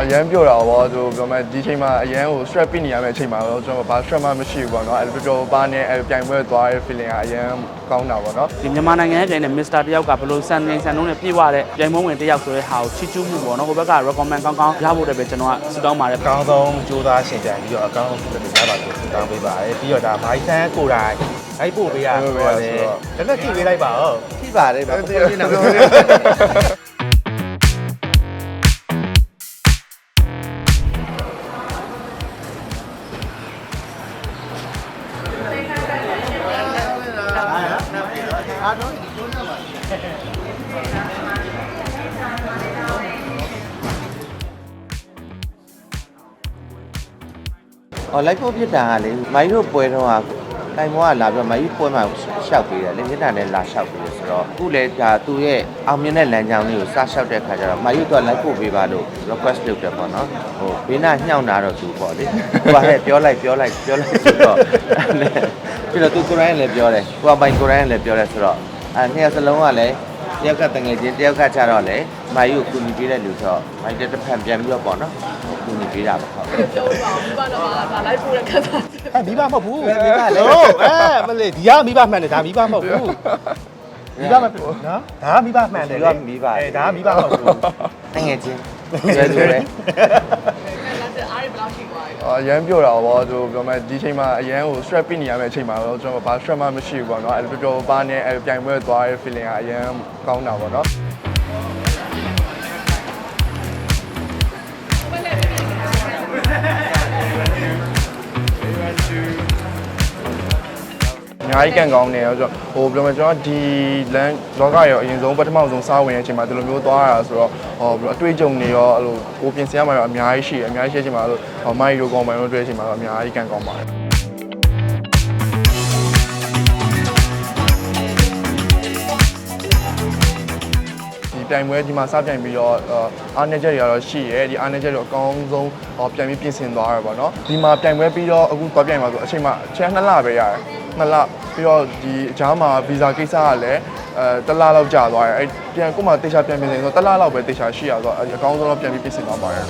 အရန်ပြောတာပေါ့သူပြောမယ်ဒီချိန်မှာအရန်ကို strap ပြနေရမယ့်အချိန်မှာတော့ကျွန်တော်ဘာ strap မှမရှိဘူးပေါ့နော်အဲ့လိုပြောပါနဲ့အဲ့ပြိုင်ပွဲသွားတဲ့ feeling ကအရန်ကောင်းတာပေါ့နော်ဒီမြန်မာနိုင်ငံရဲ့ပြိုင်တဲ့ Mr. တယောက်ကဘယ်လိုစံနေစံနှုန်းနဲ့ပြည့်ဝတဲ့ပြိုင်ပွဲဝင်တယောက်ဆိုတဲ့ဟာကိုချီးကျူးမှုပေါ့နော်ဟိုဘက်က recommend ကောင်းကောင်းရဖို့တည်းပဲကျွန်တော်ကစူတောင်းပါတယ်အကောင်းဆုံးကြိုးစားရှင်ကြံပြီးတော့အကောင်းဆုံးဖြစ်တဲ့ကြားပါကိုတောင်းပေးပါတယ်ပြီးတော့ဒါမိုင်းဆန်းကိုယ်တိုင်အဲ့ပို့ပေးရဆိုတော့လေလက်လက်ကြည့်ပေးလိုက်ပါဦးထိပါတယ်ဗျာပုံ ပြနေတာအော်လိုက်ဖို့ဖြစ်တာကလေမိုင်းတို့ပွဲတော့က တိုင်မောကလာပြီးတော့မိုင်းပွဲမှာရှောက်ပေးတယ်လေမြစ်တာနဲ့လာရှောက်ပေးတယ်ဆိုတော့အခုလေဒါသူ့ရဲ့အောင်မြင်တဲ့လမ်းကြောင်းလေးကိုစရှောက်တဲ့ခါကျတော့မိုင်းတို့ကလိုက်ဖို့ပေးပါလို့ request လုပ်တယ်ပေါ့နော်ဟိုဘေးနာညှောင်းတာတော့သူပေါ့လေဟိုကဟဲ့ပြောလိုက်ပြောလိုက်ပြောလိုက်ဆိုတော့ပြီးတော့သူကိုရိုင်းလည်းပြောတယ်ကိုကပိုင်ကိုရိုင်းလည်းပြောတယ်ဆိုတော့အဲနှစ်ယောက်စလုံးကလည်း တယောက်ကတငယ်ချင်းတယောက်ကကျတော့လေမိုင်းကိုကူညီပေးတဲ့လူဆိုတော့မိုင်းတစ်ဖက်ပြန်ပြီးတော့ပေါ့နော်ကူညီပေးတာပါဟုတ်ပြောပါဦးဘာတော့ဒါလိုက်ပို့တဲ့ခက်တာအဲ့မိဘမဟုတ်ဘူးမိဘလေဟုတ်အဲမလေးဒီကမိဘမှန်တယ်ဒါမိဘမဟုတ်ဘူးမိဘမဟုတ်ဘူးနော်ဒါမိဘမှန်တယ်လေအဲဒါမိဘမဟုတ်ဘူးတငယ်ချင်းရွယ်ရွယ်လေလက်တဲ့ အရန်ပြောတာပေါ့သူပြောမယ်ဒီချိန်မှာအရန်ကို strap ပြနေရမယ့်အချိန်မှာတော့ကျွန်တော်ဘာ strap မှမရှိဘူးပေါ့နော်အဲ့လိုပြောပါနဲ့အဲ့ပြိုင်ပွဲသွားတဲ့ feeling ကအရန်ကောင်းတာပေါ့နော် များကြီးကန်ကောင်းနေရောဆိုတော့ဟိုပြောမယ်ကျွန်တော်ဒီလမ်းလောကရောအရင်ဆုံးပထမဆုံးစားဝင်တဲ့အချိန်မှာဒီလိုမျိုးသွားရတာဆိုတော့ဟောပြီးတော့အတွေ့အကြုံတွေရောအဲ့လိုကိုပြင်ဆင်ရမှာရောအများကြီးရှိတယ်အများကြီးရှိတဲ့အချိန်မှာအဲ့လိုဟောမိုင်းရိုကောင်းမိုင်းရိုတွေ့တဲ့အချိန်မှာတော့အများကြီးကန်ကောင်းပါတယ်ဒီပြိုင်ပွဲဒီမှာစပြိုင်ပြီးတော့အားနေချက်တွေကတော့ရှိရဲဒီအားနေချက်တွေအကောင်းဆုံးဟောပြန်ပြီးပြင်ဆင်သွားရပါတော့ဒီမှာပြိုင်ပွဲပြီးတော့အခုသွားပြိုင်မှာဆိုအချိန်မှာအချိန်2လပဲရတယ် 2လပြီးတော့ဒီအကြားမှာဗီဇာကိစ္စကလည်းအဲတစ်လလောက်ကြာသွားတယ်အဲပြန်ကို့မှာတေချာပြန်ပြင်ဆင်ဆိုတစ်လလောက်ပဲတေချာရှိရဆိုတော့အကောင်းဆုံးတော့ပြန်ပြီးပြင်ဆင်သွားပါတယ်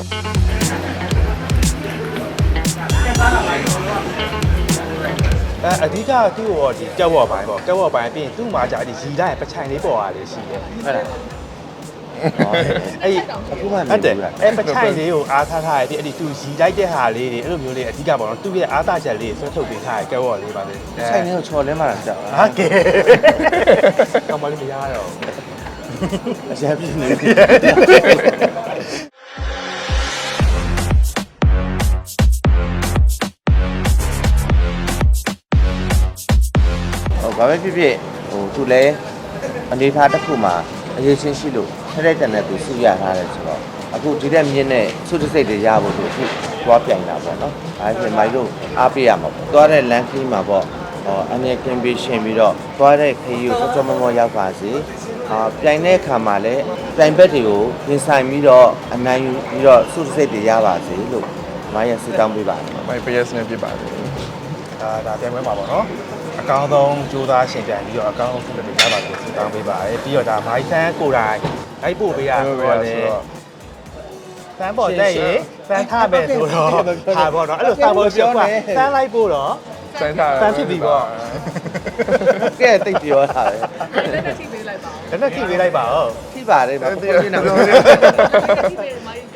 အဲအဓိကသူ့ရောဒီကြောက်ဝတ်ပိုင်းပေါ့ကြောက်ဝတ်ပိုင်းပြီးရင်သူ့မှာじゃဒီရီလိုက်ပချိုင်လေးပေါ်ရလေးရှိတယ်ဟုတ်လား အဲ့ဒီအခုမှဟုတ်တယ်အဲ့ပချိုင်လေးကိုအားထားထားရပြီးအဲ့ဒီသူရီလိုက်တဲ့ဟာလေးတွေအဲ့လိုမျိုးလေးအဓိကပေါ့နော်သူ့ရဲ့အားသာချက်လေးဆွဲထုတ်ပေးထားရကြောက်ဝတ်လေးပါလေဆိုင်နေကိုချော်လဲမှာကြောက်ဟာကဲကောင်းပါလိမ့်မရတော့အရှာပြင်းနေပြီဟိုဘာပဲဖြစ်ဖြစ်ဟိုသူလည်းအနေထားတစ်ခုမှာအရေးချင်းရှိလို့ ထက်တဲ့တန်တဲ့သူစုရထားတယ်ဆိုတော့အခုဒီတဲ့မြင့်နဲ့စုတစိတ်တွေရဖို့သူအခုသွားပြိုင်တာပေါ့နော်။အဲဒါဆိုမိုင်တို့အားပေးရမှာပေါ့။သွားတဲ့လမ်းခီးမှာပေါ့ဟောအနေကင်ပေးရှင်ပြီးတော့သွားတဲ့ခရီးကိုစောစောမောမောရောက်ပါစေ။အာပြိုင်တဲ့အခါမှာလည်းပြိုင်ဘက်တွေကိုပြင်ဆိုင်ပြီးတော့အနိုင်ယူပြီးတော့စုတစိတ်တွေရပါစေလို့မိုင်းရစတောင်းပေးပါတယ်မိုင်း PS နဲ့ပြပါတယ်ဒါဒါပြန်ပွဲမှာပေါ့နော်အကောင်းဆုံးကြိုးစားရှင်ကြံပြီးတော့အကောင်းဆုံးဖြစ်တဲ့ကြားပါကိုတောင်းပေးပါတယ်ပြီးတော့ဒါမိုင်းဆန်းကိုယ်တိုင် အဲ့ပို့ပေးရဆိုတော့လေစမ်းပေါ်တက်ရေစမ်းထားမယ်ဆိုတော့ဟာပေါ့နော်အဲ့လိုစမ်းပေါ်ပြောပါစမ်းလိုက်ဖို့တော့စမ်းထားစမ်းဖြစ်ပြီပေါ့ကဲတိတ်ပြောတာပဲလက်နဲ့ထိပေးလိုက်ပါဦးဒါနဲ့ကြည့်ပေးလိုက်ပါဦးထိပါတယ်ဗျပုံပြနေတာထိပေးမိုင်းတကယ်လဲအောင်ကြည့်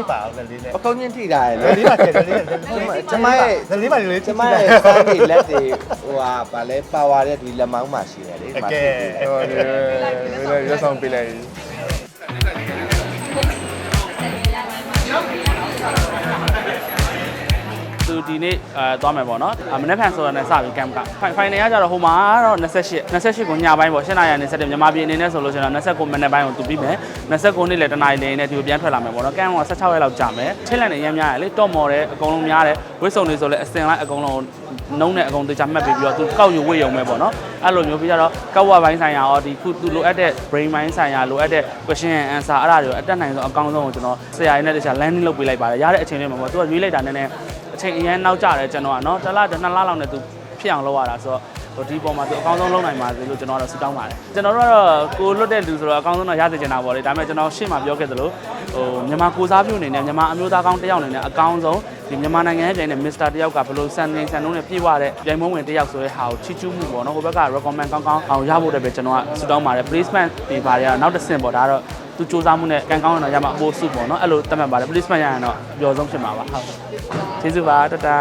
လိုက်ပါဦးလည်းလေးနဲ့ပကုံးချင်းထိတာရလေလေလေးပါကျလေးနဲ့ကျမရဲ့လေးပါလေးကျမရဲ့စမ်းတွေလက်တွေဟိုဟာဗာလဲပါဝါတဲ့ဒီလက်မောင်းမှာရှိတယ်လေအကဲဟိုဒီရဆောင်ပေးလိုက် ဒီနေ့အဲသွားမယ်ပေါ့နော်အမနေ့ဖန်ဆိုရနဲ့စပြီးကမ်ကဖိုင်နယ်ကကြတော့ဟိုမှာတော့28 28ကိုညပိုင်းပေါ့7နာရီနဲ့7မြန်မာပြည်အနေနဲ့ဆိုလို့ရှိရင်တော့29မိနစ်ပိုင်းကိုသူပြီးမယ်29နေ့လည်းတနာရီလေးနဲ့ဒီကိုပြန်ထွက်လာမယ်ပေါ့နော်ကမ်က16ရက်လောက်ကြာမယ်ထိတ်လန့်နေရမ်းများတယ်လေတော့မော်တယ်အကုန်လုံးများတယ်ဝစ်စုံတွေဆိုလည်းအစင်လိုက်အကုန်လုံးနှုံးနဲ့အကုန်တေချာမှတ်ပြီးပြီးတော့သူကောက်ယူဝေ့ရုံပဲပေါ့နော်အဲ့လိုမျိုးပြီးတော့ကောက်ဝပိုင်းဆိုင်ရာရောဒီခုသူလိုအပ်တဲ့ brain mind ဆိုင်ရာလိုအပ်တဲ့ question and answer အဲ့ဒါတွေကိုအတက်နိုင်ဆုံးအကောင်းဆုံးကိုကျွန်တော်ဆရာရင်းနဲ့တခြား landing လုပ်ပေးလိုက်ပါတယ်ရတဲ့အချိန်လေးမှာပေါ့သူကရွေးလိုက်တာနည်းနည်းအ ချိန်အရင်နောက်ကျတယ်ကျွန်တော်ကနော်တစ်လတစ်နှစ်လလောက်နဲ့သူဖြစ်အောင်လုပ်ရတာဆိုတော့ဟိုဒီပေါ်မှာသူအကောင်းဆုံးလုပ်နိုင်ပါစေလို့ကျွန်တော်ကတော့ဆုတောင်းပါတယ်ကျွန်တော်တို့ကတော့ကိုလွတ်တဲ့လူဆိုတော့အကောင်းဆုံးတော့ရစေချင်တာပေါ့လေဒါပေမဲ့ကျွန်တော်ရှေ့မှာပြောခဲ့သလိုဟိုမြန်မာကိုစားပြုအနေနဲ့မြန်မာအမျိုးသားကောင်းတစ်ယောက်အနေနဲ့အကောင်းဆုံးဒီမြန်မာနိုင်ငံရဲ့ပြိုင်တဲ့ Mr. တယောက်ကဘယ်လိုစံနေစံနှုန်းနဲ့ပြည့်ဝတဲ့ပြိုင်ပွဲဝင်တစ်ယောက်ဆိုတဲ့ဟာကိုချီးကျူးမှုပေါ့နော်ဟိုဘက်က recommend ကောင်းကောင်းအောင်ရဖို့တည်းပဲကျွန်တော်ကဆုတောင်းပါတယ် placement တွေပါတယ်ကတော့နောက်တစ်ဆင့်ပေါ့ဒါကတော့ သူစူးစမ်းမှုနဲ့ကံကောင်းရင်တော့ရမှာအပိုးစုပေါ့နော်အဲ့လိုတတ်မှတ်ပါတယ် placement ရရင်တော့အပျော်ဆုံးဖြစ်မှာပါဟုတ်ကျေးဇူးပါတတာ